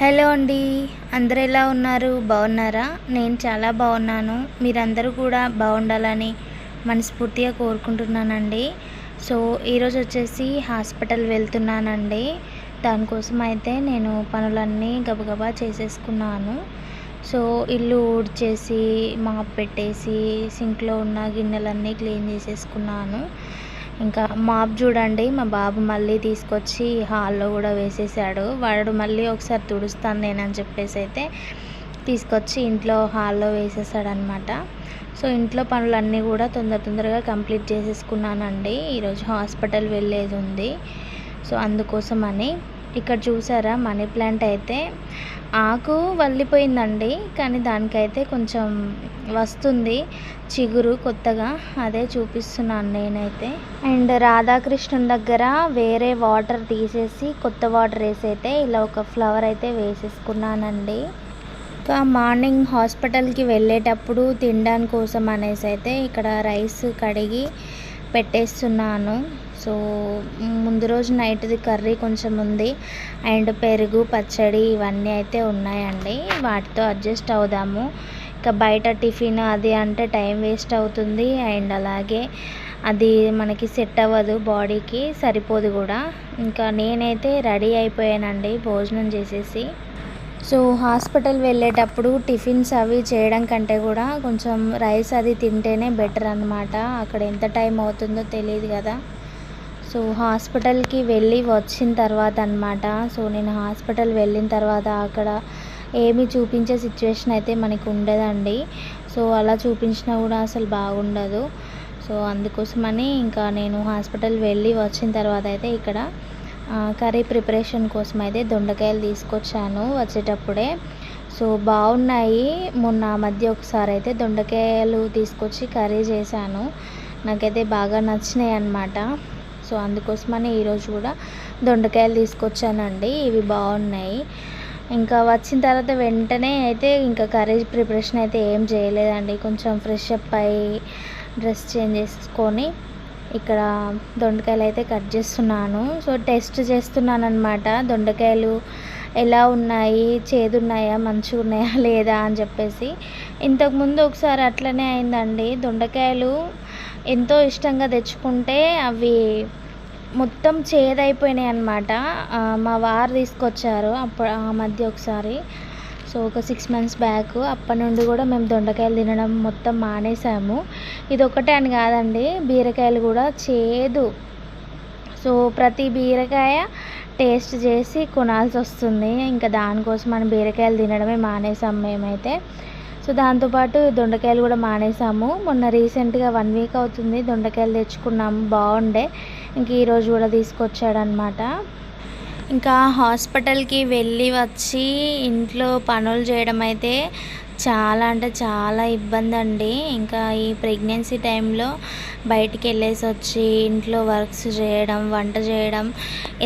Hello అండి అందరు ఎలా ఉన్నారు బాగున్నారా నేను చాలా బాగున్నాను మీరందరూ కూడా బాగుండాలని మనస్ఫూర్తిగా కోరుకుంటున్నానండి సో ఈరోజు వచ్చేసి హాస్పిటల్ వెళ్తున్నానండి దానికోసం అయితే నేను పనులన్నీ గబగబా చేసేసుకున్నాను సో ఇల్లు ఊడ్చేసి మాప్ పెట్టేసి సింక్లో ఉన్న గిన్నెలన్నీ క్లీన్ చేసేసుకున్నాను ఇంకా మాప్ చూడండి మా బాబు మళ్ళీ తీసుకొచ్చి హాల్లో కూడా వేసేసాడు వాడు మళ్ళీ ఒకసారి తుడుస్తాను నేనని చెప్పేసి అయితే తీసుకొచ్చి ఇంట్లో హాల్లో వేసేసాడనమాట సో ఇంట్లో పనులన్నీ కూడా తొందర తొందరగా కంప్లీట్ చేసేసుకున్నానండి ఈరోజు హాస్పిటల్ వెళ్ళేది ఉంది సో అందుకోసమని ఇక్కడ చూసారా మనీ ప్లాంట్ అయితే ఆకు వల్లిపోయిందండి కానీ దానికైతే కొంచెం వస్తుంది చిగురు కొత్తగా అదే చూపిస్తున్నాను నేనైతే అండ్ రాధాకృష్ణన్ దగ్గర వేరే వాటర్ తీసేసి కొత్త వాటర్ వేసి అయితే ఇలా ఒక ఫ్లవర్ అయితే వేసేసుకున్నానండి ఇంకా మార్నింగ్ హాస్పిటల్కి వెళ్ళేటప్పుడు తినడానికి కోసం అనేసి అయితే ఇక్కడ రైస్ కడిగి పెట్టేస్తున్నాను సో ముందు రోజు నైట్ది కర్రీ కొంచెం ఉంది అండ్ పెరుగు పచ్చడి ఇవన్నీ అయితే ఉన్నాయండి వాటితో అడ్జస్ట్ అవుదాము ఇంకా బయట టిఫిన్ అది అంటే టైం వేస్ట్ అవుతుంది అండ్ అలాగే అది మనకి సెట్ అవ్వదు బాడీకి సరిపోదు కూడా ఇంకా నేనైతే రెడీ అయిపోయానండి భోజనం చేసేసి సో హాస్పిటల్ వెళ్ళేటప్పుడు టిఫిన్స్ అవి చేయడం కంటే కూడా కొంచెం రైస్ అది తింటేనే బెటర్ అనమాట అక్కడ ఎంత టైం అవుతుందో తెలియదు కదా సో హాస్పిటల్కి వెళ్ళి వచ్చిన తర్వాత అనమాట సో నేను హాస్పిటల్ వెళ్ళిన తర్వాత అక్కడ ఏమి చూపించే సిచ్యువేషన్ అయితే మనకు ఉండదండి సో అలా చూపించినా కూడా అసలు బాగుండదు సో అందుకోసమని ఇంకా నేను హాస్పిటల్ వెళ్ళి వచ్చిన తర్వాత అయితే ఇక్కడ కర్రీ ప్రిపరేషన్ కోసం అయితే దొండకాయలు తీసుకొచ్చాను వచ్చేటప్పుడే సో బాగున్నాయి మొన్న మధ్య ఒకసారి అయితే దొండకాయలు తీసుకొచ్చి కర్రీ చేశాను నాకైతే బాగా నచ్చినాయి అన్నమాట సో అందుకోసమని ఈరోజు కూడా దొండకాయలు తీసుకొచ్చానండి ఇవి బాగున్నాయి ఇంకా వచ్చిన తర్వాత వెంటనే అయితే ఇంకా కర్రీ ప్రిపరేషన్ అయితే ఏం చేయలేదండి కొంచెం ఫ్రెష్ అప్ అయ్యి డ్రెస్ చేంజ్ చేసుకొని ఇక్కడ దొండకాయలు అయితే కట్ చేస్తున్నాను సో టెస్ట్ చేస్తున్నాను అనమాట దొండకాయలు ఎలా ఉన్నాయి చేదున్నాయా మంచిగా ఉన్నాయా లేదా అని చెప్పేసి ఇంతకుముందు ఒకసారి అట్లనే అయిందండి దొండకాయలు ఎంతో ఇష్టంగా తెచ్చుకుంటే అవి మొత్తం చేదైపోయినాయి అనమాట మా వారు తీసుకొచ్చారు అప్పుడు ఆ మధ్య ఒకసారి సో ఒక సిక్స్ మంత్స్ బ్యాక్ అప్పటి నుండి కూడా మేము దొండకాయలు తినడం మొత్తం మానేసాము ఇది ఒకటే అని కాదండి బీరకాయలు కూడా చేదు సో ప్రతి బీరకాయ టేస్ట్ చేసి కొనాల్సి వస్తుంది ఇంకా దానికోసం మనం బీరకాయలు తినడమే మానేసాం మేమైతే సో దాంతోపాటు దొండకాయలు కూడా మానేసాము మొన్న రీసెంట్గా వన్ వీక్ అవుతుంది దొండకాయలు తెచ్చుకున్నాము బాగుండే ఇంక ఈరోజు కూడా తీసుకొచ్చాడనమాట ఇంకా హాస్పిటల్కి వెళ్ళి వచ్చి ఇంట్లో పనులు చేయడం అయితే చాలా అంటే చాలా ఇబ్బంది అండి ఇంకా ఈ ప్రెగ్నెన్సీ టైంలో బయటికి వెళ్ళేసి వచ్చి ఇంట్లో వర్క్స్ చేయడం వంట చేయడం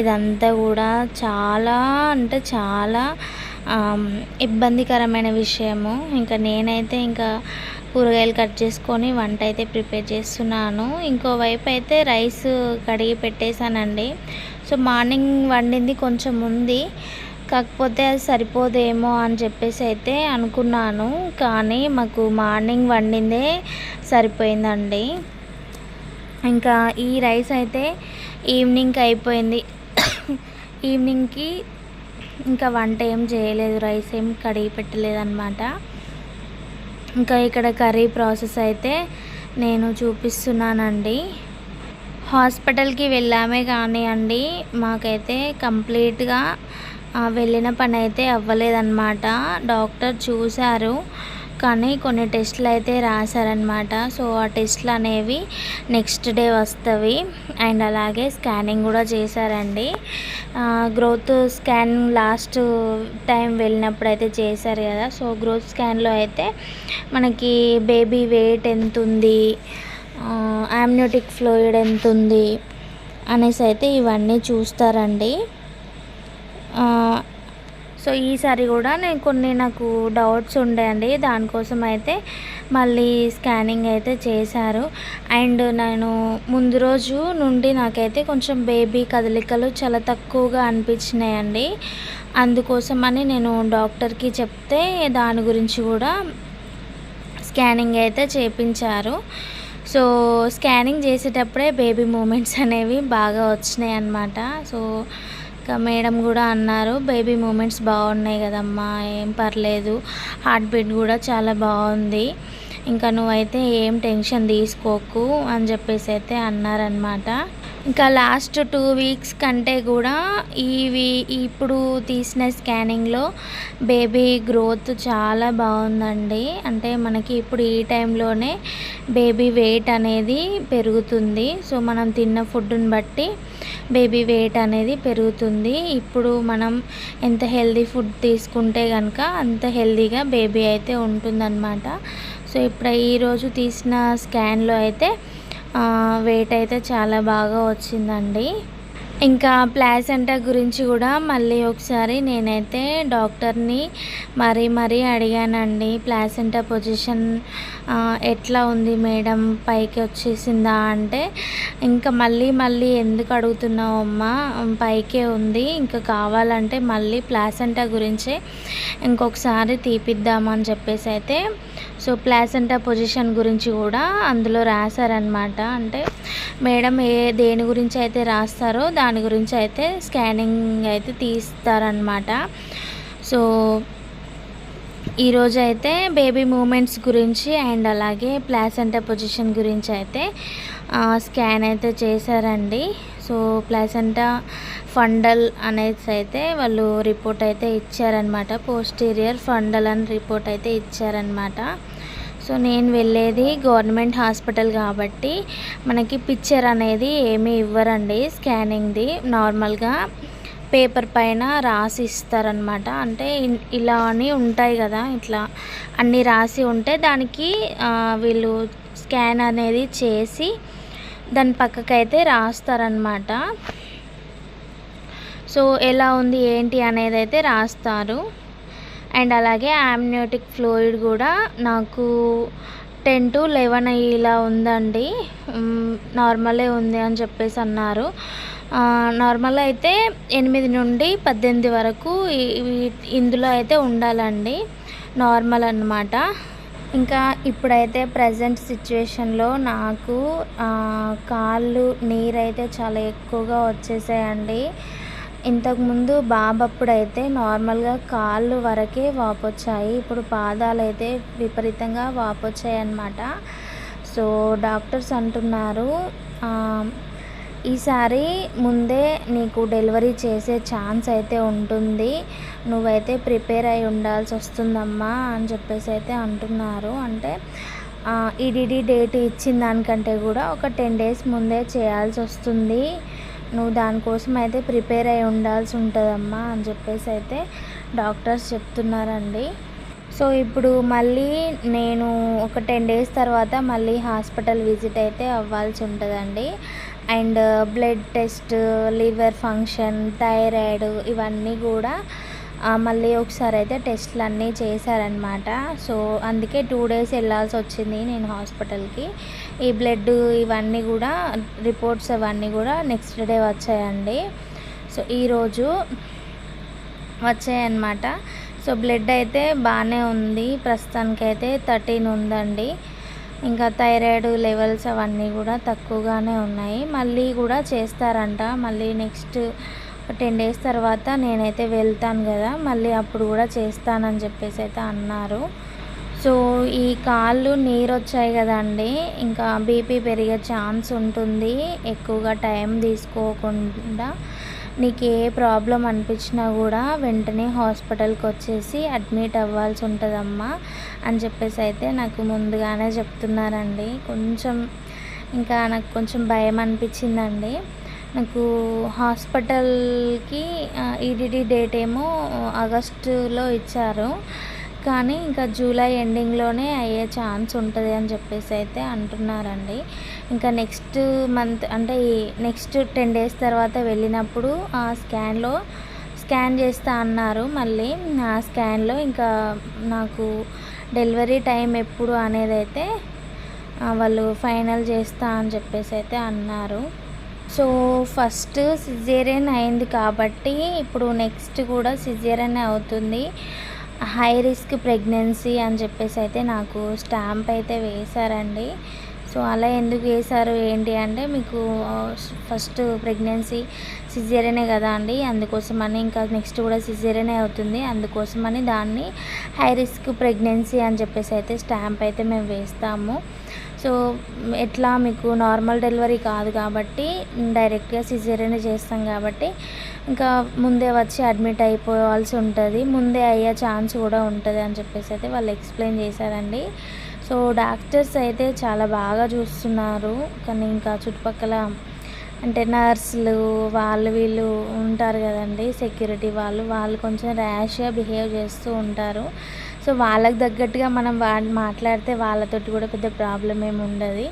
ఇదంతా కూడా చాలా అంటే చాలా ఇబ్బందికరమైన విషయము ఇంకా నేనైతే ఇంకా కూరగాయలు కట్ చేసుకొని వంట అయితే ప్రిపేర్ చేస్తున్నాను ఇంకోవైపు అయితే రైస్ కడిగి పెట్టేశానండి సో మార్నింగ్ వండింది కొంచెం ఉంది కాకపోతే అది సరిపోదేమో అని చెప్పేసి అయితే అనుకున్నాను కానీ మాకు మార్నింగ్ వండిందే సరిపోయిందండి ఇంకా ఈ రైస్ అయితే ఈవినింగ్కి అయిపోయింది ఈవినింగ్కి ఇంకా వంట ఏం చేయలేదు రైస్ ఏం కడిగి పెట్టలేదన్నమాట ఇంకా ఇక్కడ కర్రీ ప్రాసెస్ అయితే నేను చూపిస్తున్నానండి హాస్పిటల్కి వెళ్ళామే కానీ అండి మాకైతే కంప్లీట్గా వెళ్ళిన పని అయితే అవ్వలేదన్నమాట డాక్టర్ చూశారు కానీ కొన్ని టెస్ట్లు అయితే రాశారనమాట సో ఆ టెస్ట్లు అనేవి నెక్స్ట్ డే వస్తవి అండ్ అలాగే స్కానింగ్ కూడా చేశారండి గ్రోత్ స్కాన్ లాస్ట్ టైం వెళ్ళినప్పుడు అయితే చేశారు కదా సో గ్రోత్ స్కాన్లో అయితే మనకి బేబీ వెయిట్ ఎంత ఉంది యామ్నోటిక్ ఫ్లూయిడ్ ఎంత ఉంది అనేసి అయితే ఇవన్నీ చూస్తారండి సో ఈసారి కూడా నేను కొన్ని నాకు డౌట్స్ ఉండేయండి దానికోసం అయితే మళ్ళీ స్కానింగ్ అయితే చేశారు అండ్ నేను ముందు రోజు నుండి నాకైతే కొంచెం బేబీ కదలికలు చాలా తక్కువగా అనిపించినాయండి అందుకోసమని నేను డాక్టర్కి చెప్తే దాని గురించి కూడా స్కానింగ్ అయితే చేపించారు సో స్కానింగ్ చేసేటప్పుడే బేబీ మూమెంట్స్ అనేవి బాగా వచ్చినాయి అన్నమాట సో ఇంకా మేడం కూడా అన్నారు బేబీ మూమెంట్స్ బాగున్నాయి కదమ్మా ఏం పర్లేదు హార్ట్ బీట్ కూడా చాలా బాగుంది ఇంకా నువ్వైతే ఏం టెన్షన్ తీసుకోకు అని చెప్పేసి అయితే అన్నారనమాట ఇంకా లాస్ట్ టూ వీక్స్ కంటే కూడా ఇవి ఇప్పుడు తీసిన స్కానింగ్లో బేబీ గ్రోత్ చాలా బాగుందండి అంటే మనకి ఇప్పుడు ఈ టైంలోనే బేబీ వెయిట్ అనేది పెరుగుతుంది సో మనం తిన్న ఫుడ్ని బట్టి బేబీ వెయిట్ అనేది పెరుగుతుంది ఇప్పుడు మనం ఎంత హెల్దీ ఫుడ్ తీసుకుంటే కనుక అంత హెల్దీగా బేబీ అయితే ఉంటుందన్నమాట సో ఇప్పుడు ఈరోజు తీసిన స్కాన్లో అయితే వెయిట్ అయితే చాలా బాగా వచ్చిందండి ఇంకా ప్లాసెంటా గురించి కూడా మళ్ళీ ఒకసారి నేనైతే డాక్టర్ని మరీ మరీ అడిగానండి ప్లాసెంటా పొజిషన్ ఎట్లా ఉంది మేడం పైకి వచ్చేసిందా అంటే ఇంకా మళ్ళీ మళ్ళీ ఎందుకు అడుగుతున్నావు అమ్మా పైకే ఉంది ఇంకా కావాలంటే మళ్ళీ ప్లాసెంటా గురించే ఇంకొకసారి తీపిద్దామని చెప్పేసి అయితే సో ప్లాసెంటా పొజిషన్ గురించి కూడా అందులో రాశారనమాట అంటే మేడం ఏ దేని గురించి అయితే రాస్తారో దాని గురించి అయితే స్కానింగ్ అయితే తీస్తారనమాట సో ఈరోజు అయితే బేబీ మూమెంట్స్ గురించి అండ్ అలాగే ప్లాసెంటా పొజిషన్ గురించి అయితే స్కాన్ అయితే చేశారండి సో ప్లాసెంటా ఫండల్ అనేసి అయితే వాళ్ళు రిపోర్ట్ అయితే ఇచ్చారనమాట పోస్టీరియర్ ఫండల్ అని రిపోర్ట్ అయితే ఇచ్చారనమాట సో నేను వెళ్ళేది గవర్నమెంట్ హాస్పిటల్ కాబట్టి మనకి పిక్చర్ అనేది ఏమీ ఇవ్వరండి స్కానింగ్ది నార్మల్గా పేపర్ పైన రాసి ఇస్తారనమాట అంటే ఇలా అని ఉంటాయి కదా ఇట్లా అన్నీ రాసి ఉంటే దానికి వీళ్ళు స్కాన్ అనేది చేసి దాని పక్కకైతే రాస్తారనమాట సో ఎలా ఉంది ఏంటి అనేది అయితే రాస్తారు అండ్ అలాగే ఆమ్నియోటిక్ ఫ్లూయిడ్ కూడా నాకు టెన్ టు లెవెన్ ఇలా ఉందండి నార్మలే ఉంది అని చెప్పేసి అన్నారు నార్మల్ అయితే ఎనిమిది నుండి పద్దెనిమిది వరకు ఇందులో అయితే ఉండాలండి నార్మల్ అనమాట ఇంకా ఇప్పుడైతే ప్రజెంట్ సిచ్యువేషన్లో నాకు కాళ్ళు నీరైతే చాలా ఎక్కువగా వచ్చేసాయండి ఇంతకుముందు బాబప్పుడైతే నార్మల్గా కాళ్ళు వరకే వాపొచ్చాయి ఇప్పుడు పాదాలు అయితే విపరీతంగా వాపొచ్చాయి అన్నమాట సో డాక్టర్స్ అంటున్నారు ఈసారి ముందే నీకు డెలివరీ చేసే ఛాన్స్ అయితే ఉంటుంది నువ్వైతే ప్రిపేర్ అయి ఉండాల్సి వస్తుందమ్మా అని చెప్పేసి అయితే అంటున్నారు అంటే ఈడీడీ డేట్ ఇచ్చిన దానికంటే కూడా ఒక టెన్ డేస్ ముందే చేయాల్సి వస్తుంది నువ్వు దానికోసం అయితే ప్రిపేర్ అయి ఉండాల్సి ఉంటుందమ్మా అని చెప్పేసి అయితే డాక్టర్స్ చెప్తున్నారండి సో ఇప్పుడు మళ్ళీ నేను ఒక టెన్ డేస్ తర్వాత మళ్ళీ హాస్పిటల్ విజిట్ అయితే అవ్వాల్సి ఉంటుందండి and blood test liver function thyroid ఇవన్నీ కూడా మళ్ళీ ఒకసారి అయితే టెస్ట్లు అన్నీ చేశారనమాట సో అందుకే టూ డేస్ వెళ్ళాల్సి వచ్చింది నేను హాస్పిటల్కి ఈ బ్లడ్ ఇవన్నీ కూడా రిపోర్ట్స్ అవన్నీ కూడా నెక్స్ట్ డే వచ్చాయండి సో ఈరోజు వచ్చాయన్నమాట సో బ్లడ్ అయితే బాగానే ఉంది ప్రస్తుతానికైతే థర్టీన్ ఉందండి ఇంకా థైరాయిడ్ లెవెల్స్ అవన్నీ కూడా తక్కువగానే ఉన్నాయి మళ్ళీ కూడా చేస్తారంట మళ్ళీ నెక్స్ట్ టెన్ డేస్ తర్వాత నేనైతే వెళ్తాను కదా మళ్ళీ అప్పుడు కూడా చేస్తానని చెప్పేసి అయితే అన్నారు సో ఈ కాళ్ళు నీరు వచ్చాయి కదండి ఇంకా బీపీ పెరిగే ఛాన్స్ ఉంటుంది ఎక్కువగా టైం తీసుకోకుండా నీకు ఏ ప్రాబ్లం అనిపించినా కూడా వెంటనే హాస్పిటల్కి వచ్చేసి అడ్మిట్ అవ్వాల్సి ఉంటుందమ్మా అని చెప్పేసి అయితే నాకు ముందుగానే చెప్తున్నారండి కొంచెం ఇంకా నాకు కొంచెం భయం అనిపించిందండి నాకు హాస్పిటల్కి ఈడీడీ డేట్ ఏమో ఆగస్టులో ఇచ్చారు కానీ ఇంకా జూలై ఎండింగ్లోనే అయ్యే ఛాన్స్ ఉంటుంది అని చెప్పేసి అయితే అంటున్నారండి ఇంకా నెక్స్ట్ మంత్ అంటే నెక్స్ట్ టెన్ డేస్ తర్వాత వెళ్ళినప్పుడు ఆ స్కాన్లో స్కాన్ చేస్తా అన్నారు మళ్ళీ ఆ స్కాన్లో ఇంకా నాకు డెలివరీ టైం ఎప్పుడు అనేది అయితే వాళ్ళు ఫైనల్ చేస్తా అని చెప్పేసి అయితే అన్నారు సో ఫస్ట్ సిజేరియన్ అయింది కాబట్టి ఇప్పుడు నెక్స్ట్ కూడా సిజేరియన్ అవుతుంది హై రిస్క్ ప్రెగ్నెన్సీ అని చెప్పేసి అయితే నాకు స్టాంప్ అయితే వేశారండి సో అలా ఎందుకు వేశారు ఏంటి అంటే మీకు ఫస్ట్ ప్రెగ్నెన్సీ సిజేరియనే కదా అండి అందుకోసమని ఇంకా నెక్స్ట్ కూడా సిజేరియనే అవుతుంది అందుకోసమని దాన్ని హై రిస్క్ ప్రెగ్నెన్సీ అని చెప్పేసి అయితే స్టాంప్ అయితే మేము వేస్తాము సో ఎట్లా మీకు నార్మల్ డెలివరీ కాదు కాబట్టి డైరెక్ట్గా సిజేరియన్ చేస్తాం కాబట్టి ఇంకా ముందే వచ్చి అడ్మిట్ అయిపోవాల్సి ఉంటుంది ముందే అయ్యే ఛాన్స్ కూడా ఉంటుంది అని చెప్పేసి అయితే వాళ్ళు ఎక్స్ప్లెయిన్ చేశారండి సో డాక్టర్స్ అయితే చాలా బాగా చూస్తున్నారు కానీ ఇంకా చుట్టుపక్కల అంటే నర్సులు వాళ్ళు వీళ్ళు ఉంటారు కదండి సెక్యూరిటీ వాళ్ళు వాళ్ళు కొంచెం ర్యాష్గా బిహేవ్ చేస్తూ ఉంటారు సో వాళ్ళకి తగ్గట్టుగా మనం వా మాట్లాడితే వాళ్ళతోటి కూడా పెద్ద ప్రాబ్లం ఏమి ఉండదు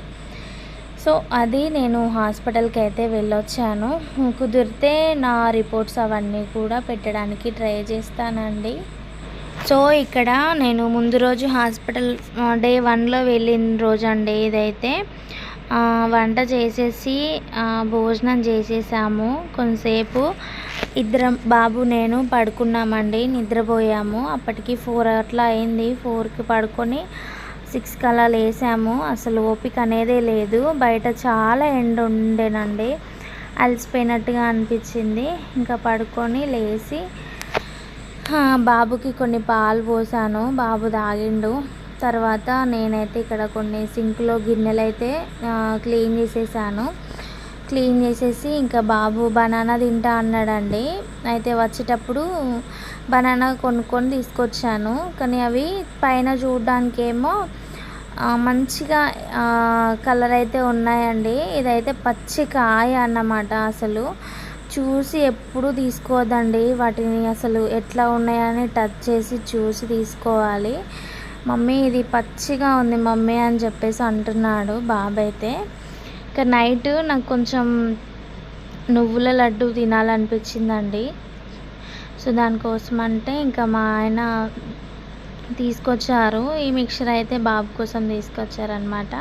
సో అది నేను హాస్పిటల్కి అయితే వెళ్ళొచ్చాను కుదిరితే నా రిపోర్ట్స్ అవన్నీ కూడా పెట్టడానికి ట్రై చేస్తానండి సో ఇక్కడ నేను ముందు రోజు హాస్పిటల్ డే వన్లో వెళ్ళిన రోజు అండి ఇదైతే వంట చేసేసి భోజనం చేసేసాము కొంతసేపు ఇద్దరం బాబు నేను పడుకున్నామండి నిద్రపోయాము అప్పటికి ఫోర్ అట్లా అయింది ఫోర్కి పడుకొని సిక్స్ అలా లేసాము అసలు ఓపిక అనేదే లేదు బయట చాలా ఎండ ఉండేనండి అలసిపోయినట్టుగా అనిపించింది ఇంకా పడుకొని లేచి బాబుకి కొన్ని పాలు పోసాను బాబు తాగిండు తర్వాత నేనైతే ఇక్కడ కొన్ని సింక్లో గిన్నెలైతే క్లీన్ చేసేసాను క్లీన్ చేసేసి ఇంకా బాబు బనానా తింటా అన్నాడండి అయితే వచ్చేటప్పుడు బనానా కొనుక్కొని తీసుకొచ్చాను కానీ అవి పైన ఏమో మంచిగా కలర్ అయితే ఉన్నాయండి ఇదైతే పచ్చి కాయ అన్నమాట అసలు చూసి ఎప్పుడు తీసుకోవద్దండి వాటిని అసలు ఎట్లా ఉన్నాయని టచ్ చేసి చూసి తీసుకోవాలి మమ్మీ ఇది పచ్చిగా ఉంది మమ్మీ అని చెప్పేసి అంటున్నాడు బాబైతే ఇక నైట్ నాకు కొంచెం నువ్వుల లడ్డు తినాలనిపించిందండి సో దానికోసం అంటే ఇంకా మా ఆయన తీసుకొచ్చారు ఈ మిక్చర్ అయితే బాబు కోసం తీసుకొచ్చారనమాట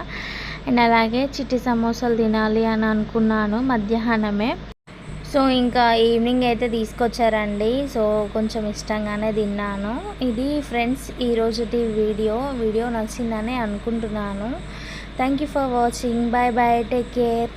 అండ్ అలాగే చిట్టి సమోసాలు తినాలి అని అనుకున్నాను మధ్యాహ్నమే సో ఇంకా ఈవినింగ్ అయితే తీసుకొచ్చారండి సో కొంచెం ఇష్టంగానే తిన్నాను ఇది ఫ్రెండ్స్ ఈరోజుది వీడియో వీడియో నచ్చిందని అనుకుంటున్నాను Thank you for watching. Bye bye. Take care.